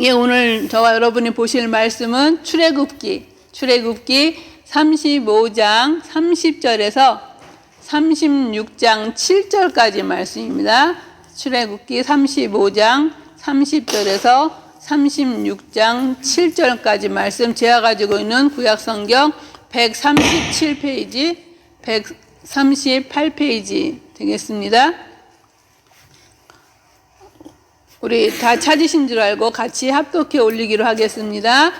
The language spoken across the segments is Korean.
예, 오늘 저와 여러분이 보실 말씀은 출애굽기, 출애굽기 35장 30절에서 36장 7절까지 말씀입니다. 출애굽기 35장 30절에서 36장 7절까지 말씀 제가 가지고 있는 구약 성경 137페이지, 138페이지 되겠습니다. 우리 다 찾으신 줄 알고 같이 합독해 올리기로 하겠습니다.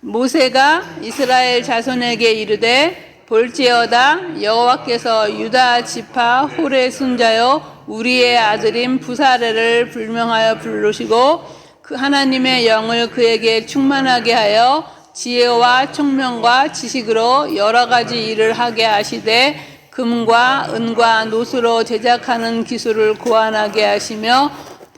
모세가 이스라엘 자손에게 이르되 볼지어다 여호와께서 유다 지파 홀의 순자요 우리의 아들인 부사레를 불명하여 부르시고 그 하나님의 영을 그에게 충만하게 하여 지혜와 총명과 지식으로 여러 가지 일을 하게 하시되 금과 은과 노수로 제작하는 기술을 고안하게 하시며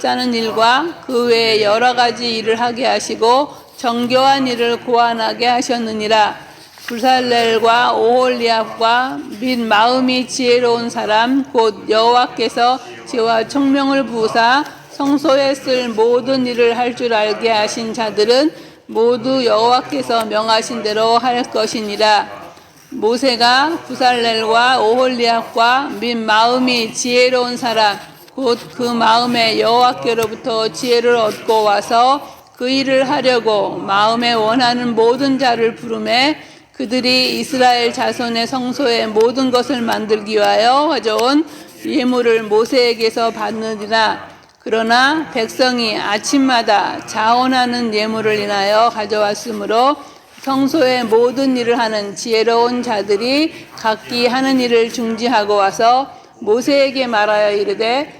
짜는 일과 그 외에 여러 가지 일을 하게 하시고 정교한 일을 고안하게 하셨느니라. 불살렐과 오홀리압과 및 마음이 지혜로운 사람 곧 여호와께서 지혜와 총명을 부사 성소에 쓸 모든 일을 할 줄 알게 하신 자들은 모두 여호와께서 명하신 대로 할 것이니라. 모세가 부살렐과 오홀리압과 및 마음이 지혜로운 사람 곧 그 마음에 여호와께로부터 지혜를 얻고 와서 그 일을 하려고 마음에 원하는 모든 자를 부르매 그들이 이스라엘 자손의 성소의 모든 것을 만들기 위하여 가져온 예물을 모세에게서 받느니라. 그러나 백성이 아침마다 자원하는 예물을 인하여 가져왔으므로 성소의 모든 일을 하는 지혜로운 자들이 각기 하는 일을 중지하고 와서 모세에게 말하여 이르되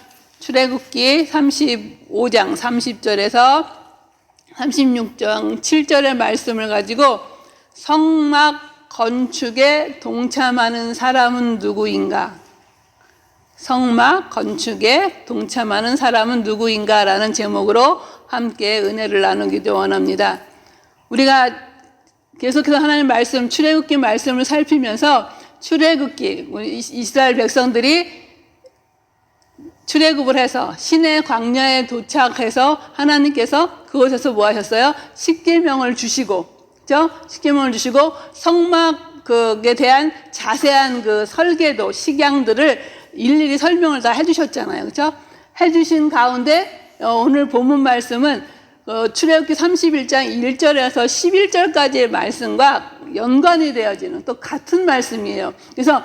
출애굽기 35장 30절에서 36장 7절의 말씀을 가지고 성막 건축에 동참하는 사람은 누구인가? 성막 건축에 동참하는 사람은 누구인가 라는 제목으로 함께 은혜를 나누기도 원합니다. 우리가 계속해서 하나님 말씀, 출애굽기 말씀을 살피면서 출애굽기 이스라엘 백성들이 출애굽을 해서 신의 광야에 도착해서 하나님께서 그곳에서 뭐 하셨어요? 십계명을 주시고, 그죠? 십계명을 주시고 성막 그에 대한 자세한 그 설계도 식양들을 일일이 설명을 다 해주셨잖아요, 그죠? 해주신 가운데 어, 오늘 본문 말씀은 어, 출애굽기 31장 1절에서 11절까지의 말씀과 연관이 되어지는 또 같은 말씀이에요. 그래서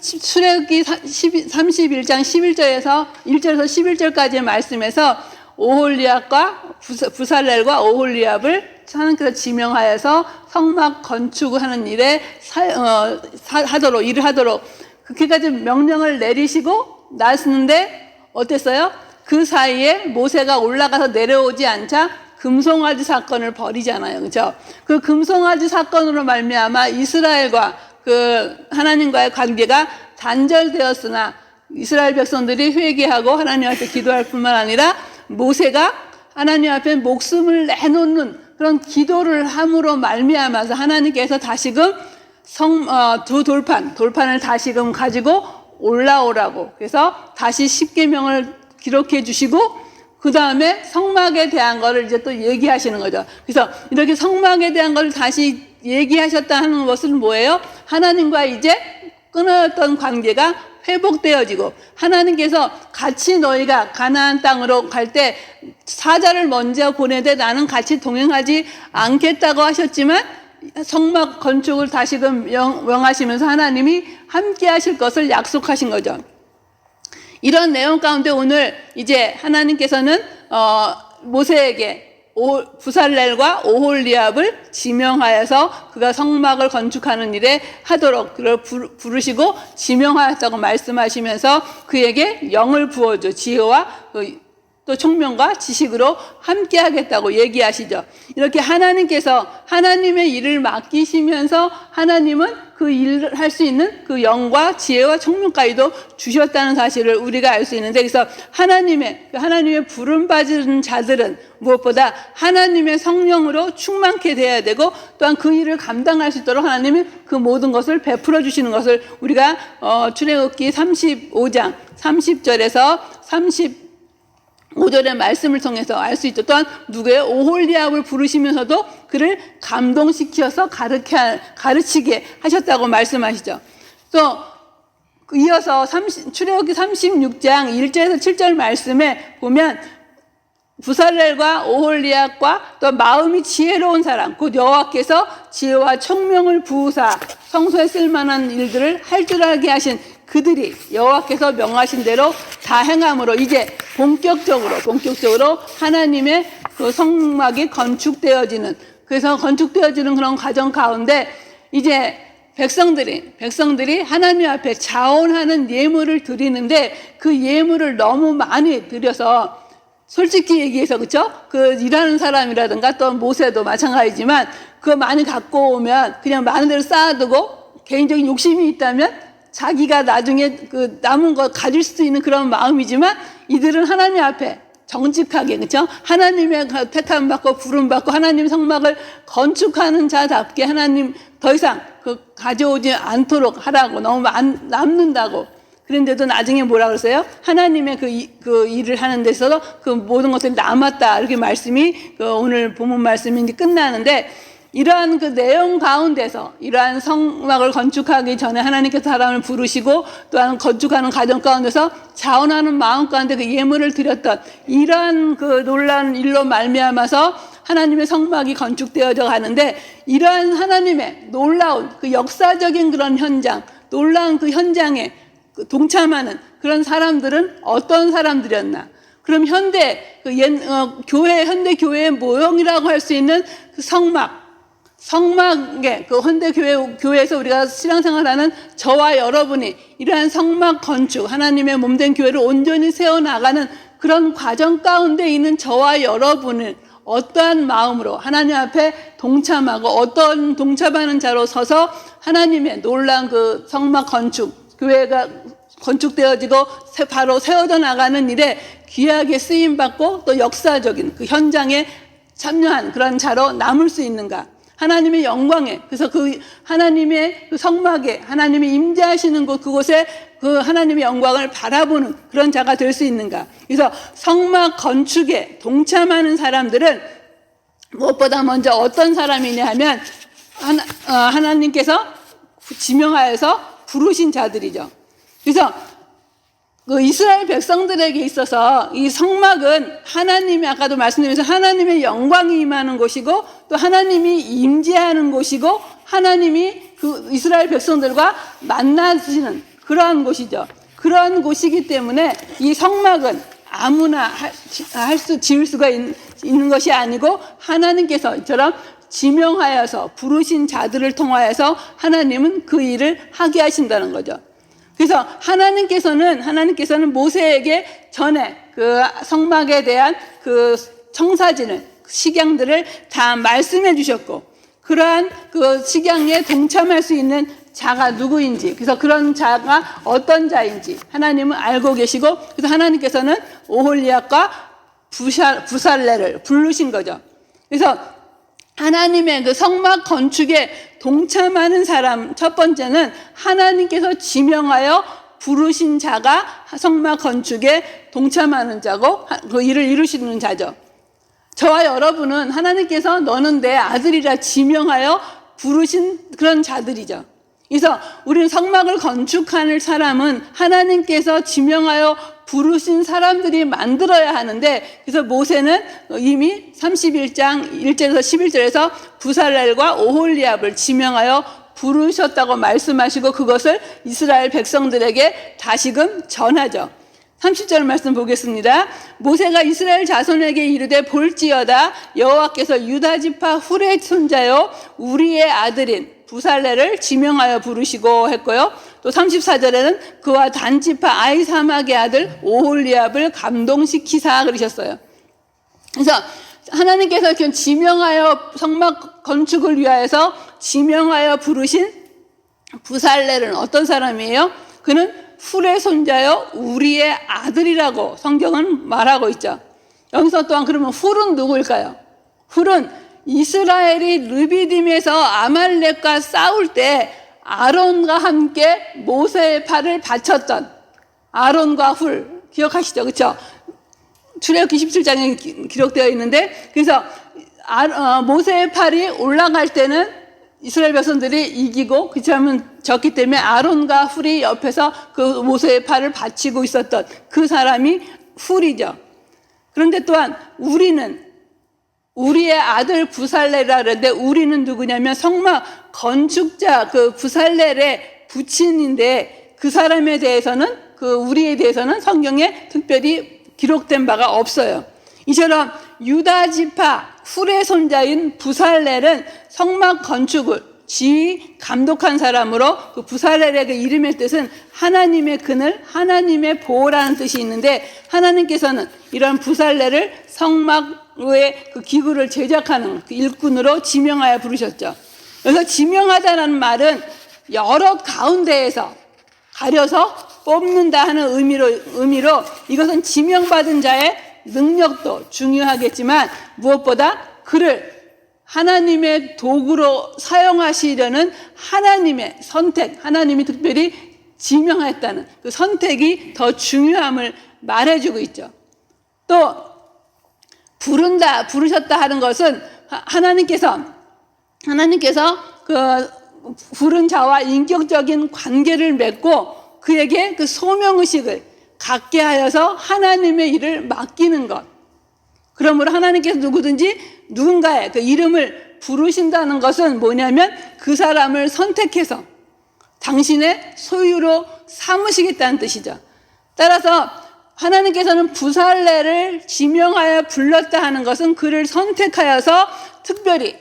출애굽기 31장 11절에서 1절에서 11절까지의 말씀에서 오홀리압과 부살렐과 오홀리압을 하나님께서 지명하여서 성막 건축하는 일에 사, 어, 사, 하도록 일을 하도록 그렇게까지 명령을 내리시고 나섰는데 어땠어요? 그 사이에 모세가 올라가서 내려오지 않자 금송아지 사건을 벌이잖아요. 그죠? 그 금송아지 사건으로 말미암아 이스라엘과 그 하나님과의 관계가 단절되었으나 이스라엘 백성들이 회개하고 하나님 앞에 기도할 뿐만 아니라 모세가 하나님 앞에 목숨을 내놓는 그런 기도를 함으로 말미암아서 하나님께서 다시금 성, 어, 두 돌판, 돌판을 다시금 가지고 올라오라고. 그래서 다시 십계명을 기록해 주시고 그 다음에 성막에 대한 거를 이제 또 얘기하시는 거죠. 그래서 이렇게 성막에 대한 걸 다시 얘기하셨다 하는 것은 뭐예요? 하나님과 이제 끊어졌던 관계가 회복되어지고 하나님께서 같이 너희가 가나안 땅으로 갈 때 사자를 먼저 보내되 나는 같이 동행하지 않겠다고 하셨지만 성막 건축을 다시금 명, 명하시면서 하나님이 함께 하실 것을 약속하신 거죠. 이런 내용 가운데 오늘 이제 하나님께서는 어, 모세에게 오, 부살렐과 오홀리압을 지명하여서 그가 성막을 건축하는 일에 하도록 그를 부르- 부르시고 지명하였다고 말씀하시면서 그에게 영을 부어줘. 지혜와 그, 또 총명과 지식으로 함께 하겠다고 얘기하시죠. 이렇게 하나님께서 하나님의 일을 맡기시면서 하나님은 그 일을 할 수 있는 그 영과 지혜와 총명까지도 주셨다는 사실을 우리가 알 수 있는데 그래서 하나님의 그 하나님의 부름 받은 자들은 무엇보다 하나님의 성령으로 충만케 돼야 되고 또한 그 일을 감당할 수 있도록 하나님이 그 모든 것을 베풀어 주시는 것을 우리가 어, 출애굽기 35장 30절에서 30 5절의 말씀을 통해서 알 수 있죠. 또한 누구의 오홀리압을 부르시면서도 그를 감동시켜서 가르쳐, 가르치게 하셨다고 말씀하시죠. 또 이어서 30, 출애굽기 36장 1절에서 7절 말씀에 보면 부살렐과 오홀리압과 또 마음이 지혜로운 사람 곧 여호와께서 지혜와 총명을 부으사 성소에 쓸 만한 일들을 할 줄 알게 하신 그들이 여호와께서 명하신 대로 다 행함으로 이제 본격적으로 본격적으로 하나님의 그 성막이 건축되어지는 그래서 건축되어지는 그런 과정 가운데 이제 백성들이 백성들이 하나님 앞에 자원하는 예물을 드리는데 그 예물을 너무 많이 드려서 솔직히 얘기해서 그쵸? 그 일하는 사람이라든가 또 모세도 마찬가지지만 그거 많이 갖고 오면 그냥 많은 대로 쌓아두고 개인적인 욕심이 있다면 자기가 나중에 그 남은 거 가질 수 있는 그런 마음이지만 이들은 하나님 앞에 정직하게 그렇죠? 하나님의 택함 받고 부름 받고 하나님 성막을 건축하는 자답게 하나님 더 이상 그 가져오지 않도록 하라고 너무 안, 남는다고 그런데도 나중에 뭐라 그러세요? 하나님의 그, 이- 그 일을 하는 데서 그 모든 것들이 남았다 이렇게 말씀이 그 오늘 본문 말씀이 이제 끝나는데 이러한 그 내용 가운데서 이러한 성막을 건축하기 전에 하나님께서 사람을 부르시고 또한 건축하는 과정 가운데서 자원하는 마음 가운데 그 예물을 드렸던 이러한 그 놀라운 일로 말미암아서 하나님의 성막이 건축되어져 가는데 이러한 하나님의 놀라운 그 역사적인 그런 현장, 놀라운 그 현장에 그 동참하는 그런 사람들은 어떤 사람들이었나? 그럼 현대 그 옛, 어, 교회 현대 교회의 모형이라고 할 수 있는 그 성막 성막에 그 현대 교회 교회에서 우리가 신앙생활하는 저와 여러분이 이러한 성막 건축 하나님의 몸된 교회를 온전히 세워 나가는 그런 과정 가운데 있는 저와 여러분을 어떠한 마음으로 하나님 앞에 동참하고 어떤 동참하는 자로 서서 하나님의 놀란 그 성막 건축 교회가 건축되어지고 세- 바로 세워져 나가는 일에 귀하게 쓰임 받고 또 역사적인 그 현장에 참여한 그런 자로 남을 수 있는가? 하나님의 영광에 그래서 그 하나님의 그 성막에 하나님이 임재하시는 곳 그곳에 그 하나님의 영광을 바라보는 그런 자가 될 수 있는가? 그래서 성막 건축에 동참하는 사람들은 무엇보다 먼저 어떤 사람이냐 하면 하나, 어, 하나님께서 지명하여서 부르신 자들이죠. 그래서 그 이스라엘 백성들에게 있어서 이 성막은 하나님이 아까도 말씀드리면서 하나님의 영광이 임하는 곳이고 또 하나님이 임재하는 곳이고 하나님이 그 이스라엘 백성들과 만나시는 그러한 곳이죠. 그러한 곳이기 때문에 이 성막은 아무나 할 수 지을 수가 있, 있는 것이 아니고 하나님께서 이처럼 지명하여서 부르신 자들을 통하여서 하나님은 그 일을 하게 하신다는 거죠. 그래서 하나님께서는 하나님께서는 모세에게 전에 그 성막에 대한 그 청사진을 식양들을 다 말씀해 주셨고 그러한 그 식양에 동참할 수 있는 자가 누구인지 그래서 그런 자가 어떤 자인지 하나님은 알고 계시고 그래서 하나님께서는 오홀리압과 부살, 부살레를 부르신 거죠. 그래서 하나님의 그 성막 건축에 동참하는 사람 첫 번째는 하나님께서 지명하여 부르신 자가 성막 건축에 동참하는 자고 그 일을 이루시는 자죠. 저와 여러분은 하나님께서 너는 내 아들이라 지명하여 부르신 그런 자들이죠. 그래서 우리는 성막을 건축하는 사람은 하나님께서 지명하여 부르신 사람들이 만들어야 하는데 그래서 모세는 이미 31장 1절에서 11절에서 부살렐과 오홀리압을 지명하여 부르셨다고 말씀하시고 그것을 이스라엘 백성들에게 다시금 전하죠. 30절 말씀 보겠습니다. 모세가 이스라엘 자손에게 이르되 볼지어다 여호와께서 유다 지파 후레 손자요 우리의 아들인 부살레를 지명하여 부르시고 했고요. 또 34절에는 그와 단지파 아이사막의 아들 오홀리압을 감동시키사 그러셨어요. 그래서 하나님께서 이렇게 지명하여 성막 건축을 위하여서 지명하여 부르신 부살레는 어떤 사람이에요? 그는 풀의 손자요 우리의 아들이라고 성경은 말하고 있죠. 여기서 또한 그러면 훌은 누구일까요? 훌은 이스라엘이 르비딤에서 아말렉과 싸울 때 아론과 함께 모세의 팔을 바쳤던 아론과 훌 기억하시죠? 그렇죠? 출애굽기 17장에 기록되어 있는데 그래서 아, 어, 모세의 팔이 올라갈 때는 이스라엘 백성들이 이기고 그렇지만 졌기 때문에 아론과 훌이 옆에서 그 모세의 팔을 받치고 있었던 그 사람이 훌이죠. 그런데 또한 우리는 우리의 아들 부살레라 그러는데 우리는 누구냐면 성막 건축자 그 부살렐의 부친인데 그 사람에 대해서는 그 우리에 대해서는 성경에 특별히 기록된 바가 없어요. 이처럼 유다 지파 훌의 손자인 부살렐은 성막 건축을 지휘 감독한 사람으로 그 부살렐의 그 이름의 뜻은 하나님의 그늘, 하나님의 보호라는 뜻이 있는데 하나님께서는 이런 부살렐을 성막의 그 기구를 제작하는 그 일꾼으로 지명하여 부르셨죠. 그래서 지명하다는 말은 여러 가운데에서 가려서 뽑는다 하는 의미로 의미로 이것은 지명받은 자의 능력도 중요하겠지만 무엇보다 그를 하나님의 도구로 사용하시려는 하나님의 선택, 하나님이 특별히 지명했다는 그 선택이 더 중요함을 말해주고 있죠. 또 부른다, 부르셨다 하는 것은 하나님께서 하나님께서 그 부른 자와 인격적인 관계를 맺고 그에게 그 소명 의식을 갖게 하여서 하나님의 일을 맡기는 것. 그러므로 하나님께서 누구든지 누군가의 그 이름을 부르신다는 것은 뭐냐면 그 사람을 선택해서 당신의 소유로 삼으시겠다는 뜻이죠. 따라서 하나님께서는 부살레를 지명하여 불렀다 하는 것은 그를 선택하여서 특별히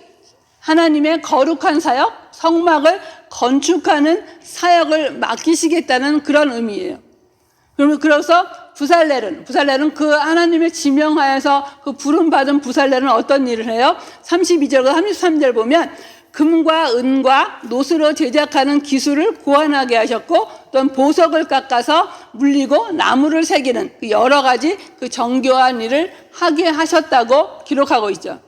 하나님의 거룩한 사역, 성막을 건축하는 사역을 맡기시겠다는 그런 의미예요. 그러면 그래서 부살렐은 부살렐은 그 하나님의 지명하여서 그 부름 받은 부살렐은 어떤 일을 해요? 32절과 33절 보면 금과 은과 노스로 제작하는 기술을 고안하게 하셨고 또한 보석을 깎아서 물리고 나무를 새기는 그 여러 가지 그 정교한 일을 하게 하셨다고 기록하고 있죠.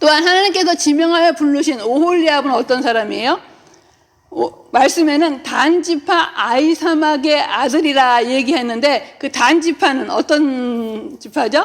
또한 하나님께서 지명하여 부르신 오홀리압은 어떤 사람이에요? 오, 말씀에는 단지파 아이사막의 아들이라 얘기했는데 그 단지파는 어떤 지파죠?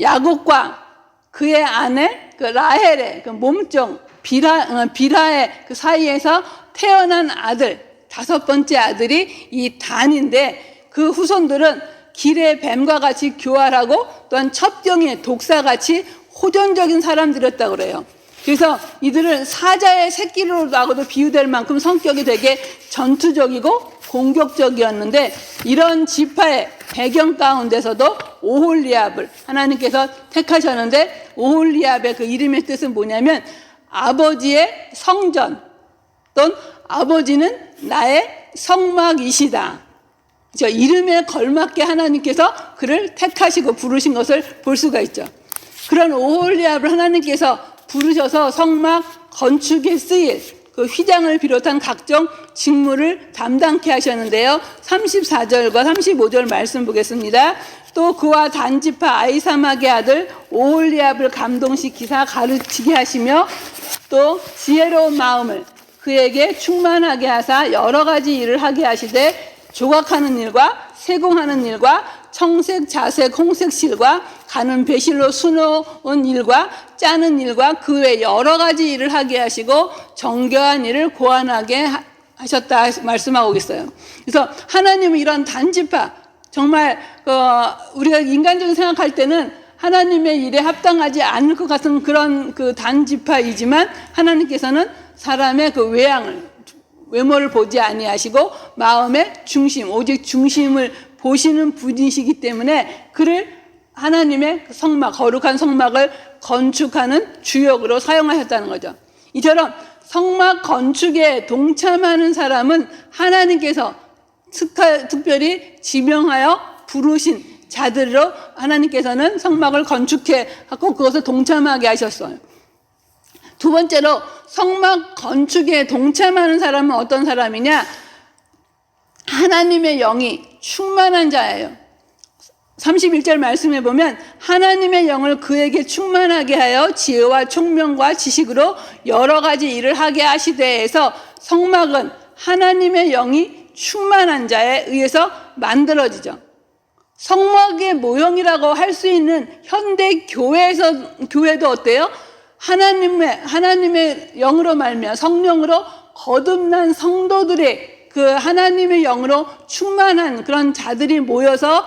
야곱과 그의 아내 그 라헬의 그 몸종 비라 어, 비라의 그 사이에서 태어난 아들 다섯 번째 아들이 이 단인데 그 후손들은 길의 뱀과 같이 교활하고 또한 첩경의 독사같이 호전적인 사람들이었다 그래요. 그래서 이들은 사자의 새끼로라고도 비유될 만큼 성격이 되게 전투적이고 공격적이었는데 이런 지파의 배경 가운데서도 오홀리압을 하나님께서 택하셨는데 오홀리압의 그 이름의 뜻은 뭐냐면 아버지의 성전 또는 아버지는 나의 성막이시다. 저 이름에 걸맞게 하나님께서 그를 택하시고 부르신 것을 볼 수가 있죠. 그런 오홀리압을 하나님께서 부르셔서 성막 건축에 쓰일 그 휘장을 비롯한 각종 직무를 담당케 하셨는데요. 34절과 35절 말씀 보겠습니다. 또 그와 단지파 아이사막의 아들 오홀리압을 감동시키사 가르치게 하시며 또 지혜로운 마음을 그에게 충만하게 하사 여러 가지 일을 하게 하시되 조각하는 일과 세공하는 일과 청색, 자색, 홍색 실과 가는 배실로 수놓은 일과 짜는 일과 그 외 여러 가지 일을 하게 하시고 정교한 일을 고안하게 하셨다 말씀하고 있어요. 그래서 하나님은 이런 단지파 정말 그 우리가 인간적으로 생각할 때는 하나님의 일에 합당하지 않을 것 같은 그런 그 단지파이지만 하나님께서는 사람의 그 외양을 외모를 보지 아니하시고 마음의 중심 오직 중심을 보시는 분이시기 때문에 그를 하나님의 성막 거룩한 성막을 건축하는 주역으로 사용하셨다는 거죠. 이처럼 성막 건축에 동참하는 사람은 하나님께서 특별히 지명하여 부르신 자들로 하나님께서는 성막을 건축해 하고 그것을 동참하게 하셨어요. 두 번째로 성막 건축에 동참하는 사람은 어떤 사람이냐? 하나님의 영이 충만한 자예요. 31절 말씀해 보면 하나님의 영을 그에게 충만하게 하여 지혜와 총명과 지식으로 여러 가지 일을 하게 하시되 해서 성막은 하나님의 영이 충만한 자에 의해서 만들어지죠. 성막의 모형이라고 할 수 있는 현대 교회에서 교회도 어때요? 하나님의 하나님의 영으로 말미암아 성령으로 거듭난 성도들의 그 하나님의 영으로 충만한 그런 자들이 모여서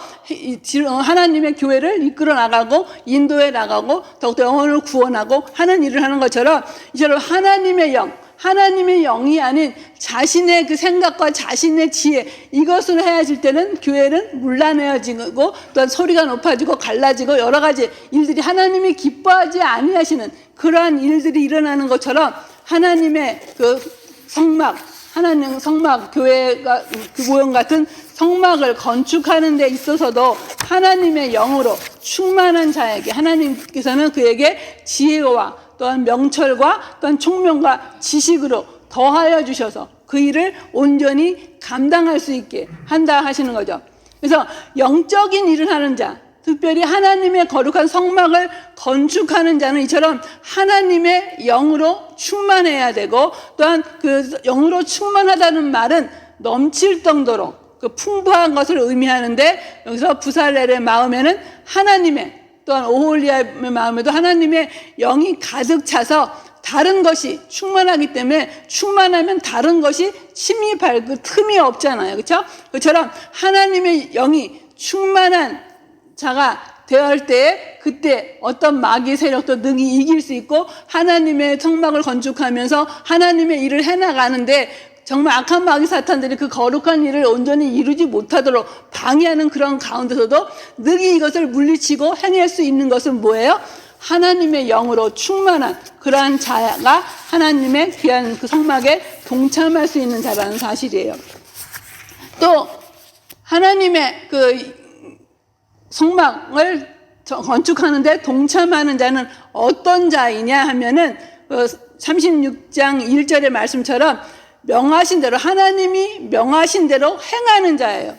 어, 하나님의 교회를 이끌어 나가고 인도해 나가고 더욱더 영혼을 구원하고 하는 일을 하는 것처럼 이처럼 하나님의 영 하나님의 영이 아닌 자신의 그 생각과 자신의 지혜 이것을 해야질 때는 교회는 물란해지고 또한 소리가 높아지고 갈라지고 여러 가지 일들이 하나님이 기뻐하지 아니하시는 그러한 일들이 일어나는 것처럼 하나님의 그 성막 하나님 성막 교회가 그 모형 같은 성막을 건축하는 데 있어서도 하나님의 영으로 충만한 자에게 하나님께서는 그에게 지혜와 또한 명철과 또한 총명과 지식으로 더하여 주셔서 그 일을 온전히 감당할 수 있게 한다 하시는 거죠. 그래서 영적인 일을 하는 자, 특별히 하나님의 거룩한 성막을 건축하는 자는 이처럼 하나님의 영으로 충만해야 되고 또한 그 영으로 충만하다는 말은 넘칠 정도로 그 풍부한 것을 의미하는데 여기서 부살렐의 마음에는 하나님의 또한 오홀리아의 마음에도 하나님의 영이 가득 차서 다른 것이 충만하기 때문에 충만하면 다른 것이 침입할 그 틈이 없잖아요. 그렇죠? 그처럼 하나님의 영이 충만한 자가 되어할 때에 그때 어떤 마귀 세력도 능히 이길 수 있고 하나님의 성막을 건축하면서 하나님의 일을 해나가는데 정말 악한 마귀 사탄들이 그 거룩한 일을 온전히 이루지 못하도록 방해하는 그런 가운데서도 능히 이것을 물리치고 행할 수 있는 것은 뭐예요? 하나님의 영으로 충만한 그러한 자가 하나님의 귀한 그 성막에 동참할 수 있는 자라는 사실이에요. 또 하나님의 그 성막을 저- 건축하는데 동참하는 자는 어떤 자이냐 하면은 그 36장 1절의 말씀처럼 명하신 대로 하나님이 명하신 대로 행하는 자예요.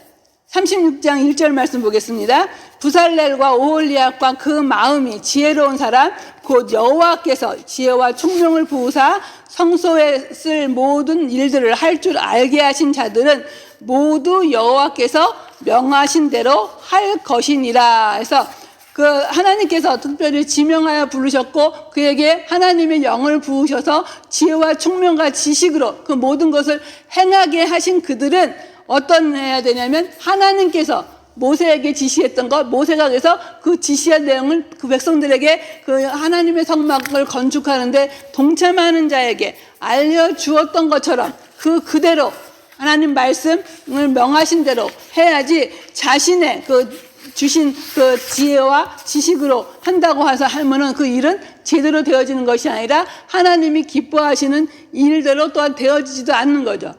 36장 1절 말씀 보겠습니다. 부살렐과 오홀리압과 그 마음이 지혜로운 사람 곧 여호와께서 지혜와 총명을 부으사 성소에 쓸 모든 일들을 할 줄 알게 하신 자들은 모두 여호와께서 명하신 대로 할 것이니라 해서 그 하나님께서 특별히 지명하여 부르셨고 그에게 하나님의 영을 부으셔서 지혜와 총명과 지식으로 그 모든 것을 행하게 하신 그들은 어떤 해야 되냐면 하나님께서 모세에게 지시했던 것 모세가 그래서 그 지시한 내용을 그 백성들에게 그 하나님의 성막을 건축하는데 동참하는 자에게 알려 주었던 것처럼 그 그대로 하나님 말씀을 명하신 대로 해야지 자신의 그 주신 그 지혜와 지식으로 한다고 해서 하면은 그 일은 제대로 되어지는 것이 아니라 하나님이 기뻐하시는 일대로 또한 되어지지도 않는 거죠.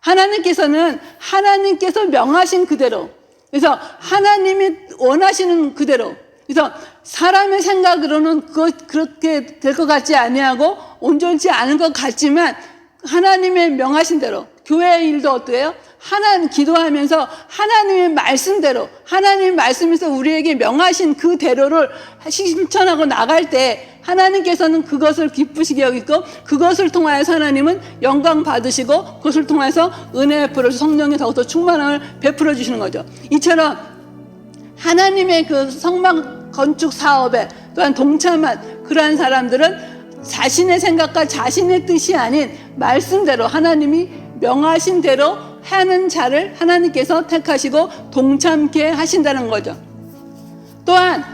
하나님께서는 하나님께서 명하신 그대로 그래서 하나님이 원하시는 그대로 그래서 사람의 생각으로는 그 그렇게 될 것 같지 아니하고 온전치 않은 것 같지만 하나님의 명하신 대로 교회의 일도 어때요? 하나님 기도하면서 하나님의 말씀대로 하나님 말씀에서 우리에게 명하신 그 대로를 실천하고 나갈 때 하나님께서는 그것을 기쁘시게 여기고 그것을 통하여서 하나님은 영광 받으시고 그것을 통해서 은혜 베풀어 성령의 더욱더 충만함을 베풀어 주시는 거죠. 이처럼 하나님의 그 성막 건축 사업에 또한 동참한 그러한 사람들은 자신의 생각과 자신의 뜻이 아닌 말씀대로 하나님이 명하신 대로 하는 자를 하나님께서 택하시고 동참케 하신다는 거죠. 또한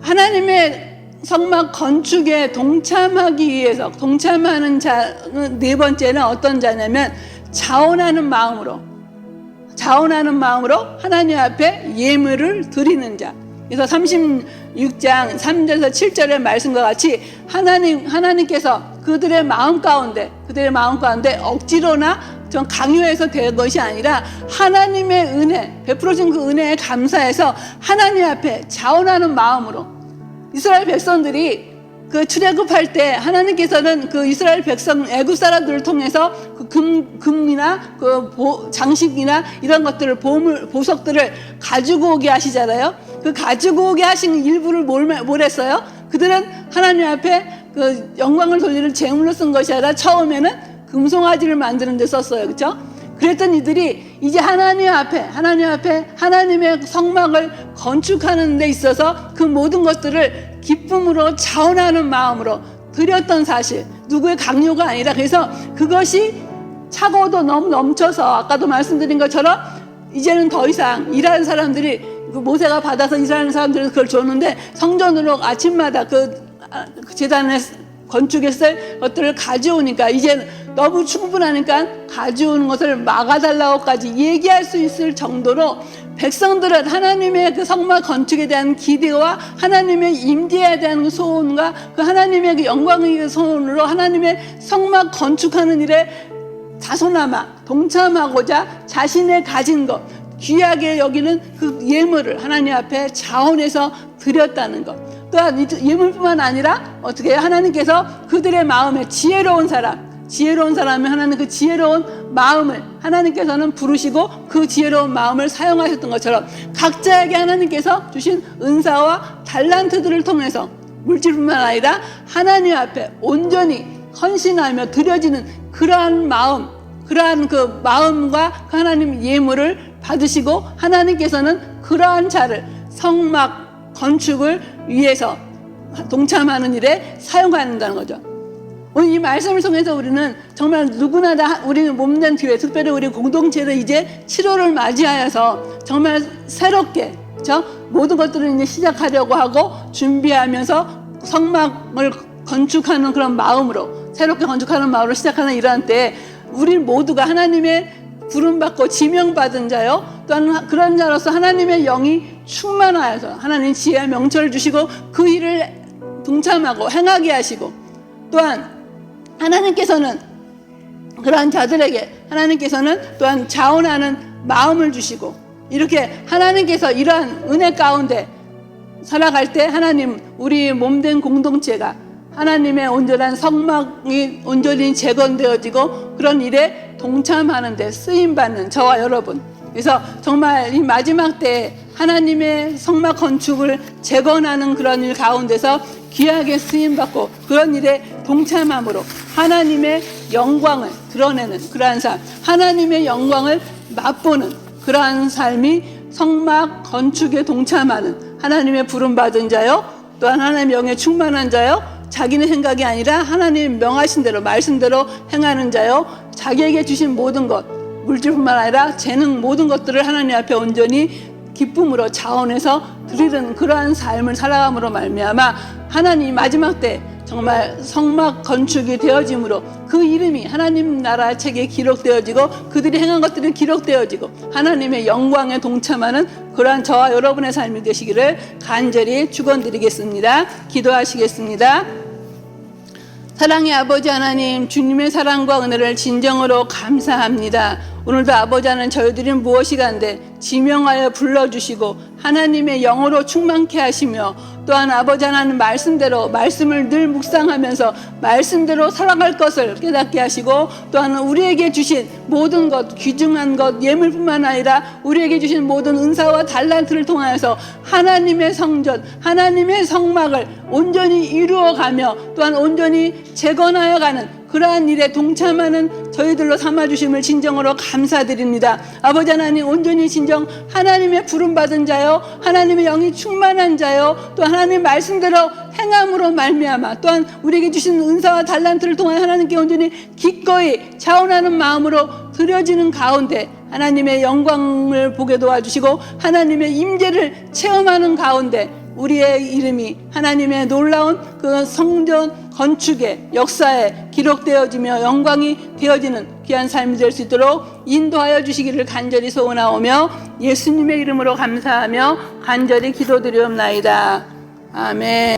하나님의 성막 건축에 동참하기 위해서 동참하는 자는 네 번째는 어떤 자냐면 자원하는 마음으로 자원하는 마음으로 하나님 앞에 예물을 드리는 자. 그래서 36장 3절에서 7절의 말씀과 같이 하나님 하나님께서 그들의 마음 가운데 그들의 마음 가운데 억지로나 좀 강요해서 된 것이 아니라 하나님의 은혜 베풀어 준그 은혜에 감사해서 하나님 앞에 자원하는 마음으로 이스라엘 백성들이 그 출애굽할 때 하나님께서는 그 이스라엘 백성 애굽 사람들을 통해서 그 금, 금이나 그 보- 장식이나 이런 것들을 보물 보석들을 가지고 오게 하시잖아요. 그 가지고 오게 하신 일부를 뭘, 말- 뭘 했어요? 그들은 하나님 앞에 그 영광을 돌리는 제물로 쓴 것이 아니라 처음에는 금송아지를 만드는 데 썼어요. 그렇죠? 그랬던 이들이 이제 하나님 앞에 하나님 앞에 하나님의 성막을 건축하는 데 있어서 그 모든 것들을 기쁨으로 자원하는 마음으로 드렸던 사실 누구의 강요가 아니라 그래서 그것이 차고도 너무 넘쳐서 아까도 말씀드린 것처럼 이제는 더 이상 일하는 사람들이 그 모세가 받아서 일하는 사람들은 그걸 줬는데 성전으로 아침마다 그 재단에 건축에 쓸 것들을 가져오니까 이제 너무 충분하니까 가져오는 것을 막아달라고까지 얘기할 수 있을 정도로 백성들은 하나님의 그 성막 건축에 대한 기대와 하나님의 임재에 대한 그 소원과 그 하나님의 그 영광의 소원으로 하나님의 성막 건축하는 일에 자소나마 동참하고자 자신의 가진 것 귀하게 여기는 그 예물을 하나님 앞에 자원해서 드렸다는 것 또한 이 예물뿐만 아니라 어떻게? 하나님께서 그들의 마음에 지혜로운 사람 지혜로운 사람이 하나님 그 지혜로운 마음을 하나님께서는 부르시고 그 지혜로운 마음을 사용하셨던 것처럼 각자에게 하나님께서 주신 은사와 달란트들을 통해서 물질뿐만 아니라 하나님 앞에 온전히 헌신하며 드려지는 그러한 마음, 그러한 그 마음과 그 하나님 예물을 받으시고 하나님께서는 그러한 자를 성막 건축을 위해서 동참하는 일에 사용한다는 거죠. 오늘 이 말씀을 통해서 우리는 정말 누구나 다 우리는 몸된 교회, 특별히 우리 공동체를 이제 7월을 맞이하여서 정말 새롭게 저 모든 것들을 이제 시작하려고 하고 준비하면서 성막을 건축하는 그런 마음으로 새롭게 건축하는 마음으로 시작하는 이러한 때 우리 모두가 하나님의 부름받고 지명받은 자요. 또한 그런 자로서 하나님의 영이 충만하여서 하나님 지혜와 명철을 주시고 그 일을 동참하고 행하게 하시고 또한 하나님께서는 그러한 자들에게 하나님께서는 또한 자원하는 마음을 주시고 이렇게 하나님께서 이러한 은혜 가운데 살아갈 때 하나님 우리 몸된 공동체가 하나님의 온전한 성막이 온전히 재건되어지고 그런 일에 동참하는 데 쓰임 받는 저와 여러분. 그래서 정말 이 마지막 때 하나님의 성막 건축을 재건하는 그런 일 가운데서 귀하게 쓰임 받고 그런 일에 동참함으로 하나님의 영광을 드러내는 그러한 삶, 하나님의 영광을 맛보는 그러한 삶이 성막 건축에 동참하는 하나님의 부름 받은 자요, 또한 하나님의 영에 충만한 자요, 자기는 생각이 아니라 하나님 명하신 대로 말씀대로 행하는 자요, 자기에게 주신 모든 것, 물질뿐만 아니라 재능 모든 것들을 하나님 앞에 온전히 기쁨으로 자원해서 드리는 그러한 삶을 살아감으로 말미암아 하나님 마지막 때 정말 성막 건축이 되어짐으로 그 이름이 하나님 나라 책에 기록되어지고 그들이 행한 것들이 기록되어지고 하나님의 영광에 동참하는 그러한 저와 여러분의 삶이 되시기를 간절히 축원드리겠습니다. 기도하시겠습니다. 사랑의 아버지 하나님, 주님의 사랑과 은혜를 진정으로 감사합니다. 오늘도 아버지 하나님 저희들이 무엇이 간데 지명하여 불러주시고 하나님의 영으로 충만케 하시며 또한 아버지 하나님 말씀대로 말씀을 늘 묵상하면서 말씀대로 살아갈 것을 깨닫게 하시고 또한 우리에게 주신 모든 것 귀중한 것 예물뿐만 아니라 우리에게 주신 모든 은사와 달란트를 통하여서 하나님의 성전 하나님의 성막을 온전히 이루어가며 또한 온전히 재건하여 가는 그러한 일에 동참하는 저희들로 삼아주심을 진정으로 감사드립니다. 아버지 하나님 온전히 진정 하나님의 부름받은 자요 하나님의 영이 충만한 자요 또 하나님 말씀대로 행함으로 말미암아 또한 우리에게 주신 은사와 달란트를 통해 하나님께 온전히 기꺼이 자원하는 마음으로 드려지는 가운데 하나님의 영광을 보게 도와주시고 하나님의 임재를 체험하는 가운데 우리의 이름이 하나님의 놀라운 그 성전 건축의 역사에 기록되어지며 영광이 되어지는 귀한 삶이 될 수 있도록 인도하여 주시기를 간절히 소원하오며 예수님의 이름으로 감사하며 간절히 기도드리옵나이다. 아멘.